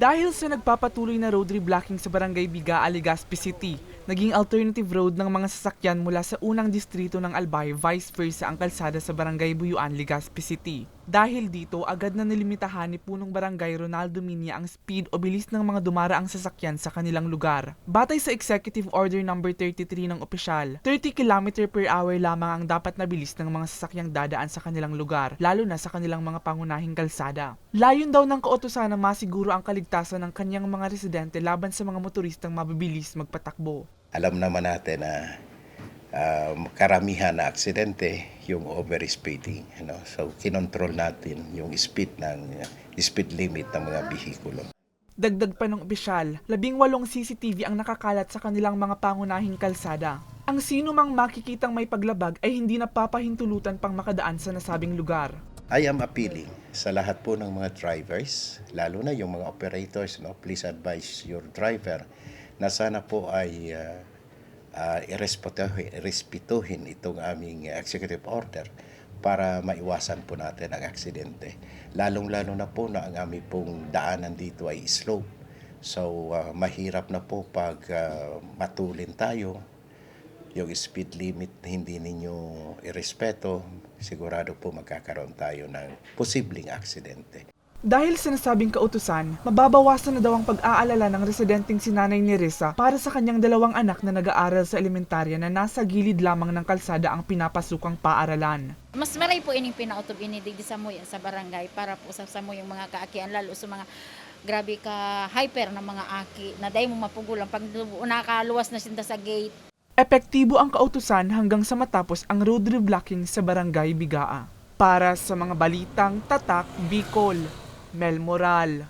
Dahil sa nagpapatuloy na road reblocking sa Barangay Biga, Legazpi City, naging alternative road ng mga sasakyan mula sa unang distrito ng Albay vice versa ang kalsada sa Barangay Buyuan, Legazpi City. Dahil dito, agad na nilimitahan ni punong barangay Ronaldo Minya ang speed o bilis ng mga dumaraang sasakyan sa kanilang lugar. Batay sa Executive Order No. 33 ng opisyal, 30 km per hour lamang ang dapat na bilis ng mga sasakyang dadaan sa kanilang lugar, lalo na sa kanilang mga pangunahing kalsada. Layon daw ng kautosan na masiguro ang kaligtasan ng kanyang mga residente laban sa mga motoristang mabibilis magpatakbo. Alam naman natin na um, karamihan na aksidente yung over-speeding. Ano? So, kinontrol natin yung speed ng speed limit ng mga bihikulo. Dagdag pa ng opisyal, labing walong CCTV ang nakakalat sa kanilang mga pangunahing kalsada. Ang sino mang makikitang may paglabag ay hindi napapahintulutan pang makadaan sa nasabing lugar. I am appealing sa lahat po ng mga drivers, lalo na yung mga operators, no? please advise your driver na sana po ay uh, uh, irespetuhin, irespetuhin itong aming executive order para maiwasan po natin ang aksidente. Lalong-lalo na po na ang aming pong daanan dito ay slope. So, uh, mahirap na po pag uh, matulin tayo, yung speed limit hindi ninyo irespeto, sigurado po magkakaroon tayo ng posibleng aksidente. Dahil sa nasabing kautusan, mababawasan na daw ang pag-aalala ng residenteng sinanay ni Risa para sa kanyang dalawang anak na nag-aaral sa elementarya na nasa gilid lamang ng kalsada ang pinapasukang paaralan. Mas maray po ining pinautob ini digdi sa moy sa barangay para po sa moy yung mga kaakian lalo sa mga grabe ka hyper na mga aki na dahil mo mapugulang pag nakaluwas na sinta sa gate Epektibo ang kautusan hanggang sa matapos ang road reblocking sa Barangay Bigaa. Para sa mga balitang tatak Bicol, mel-mural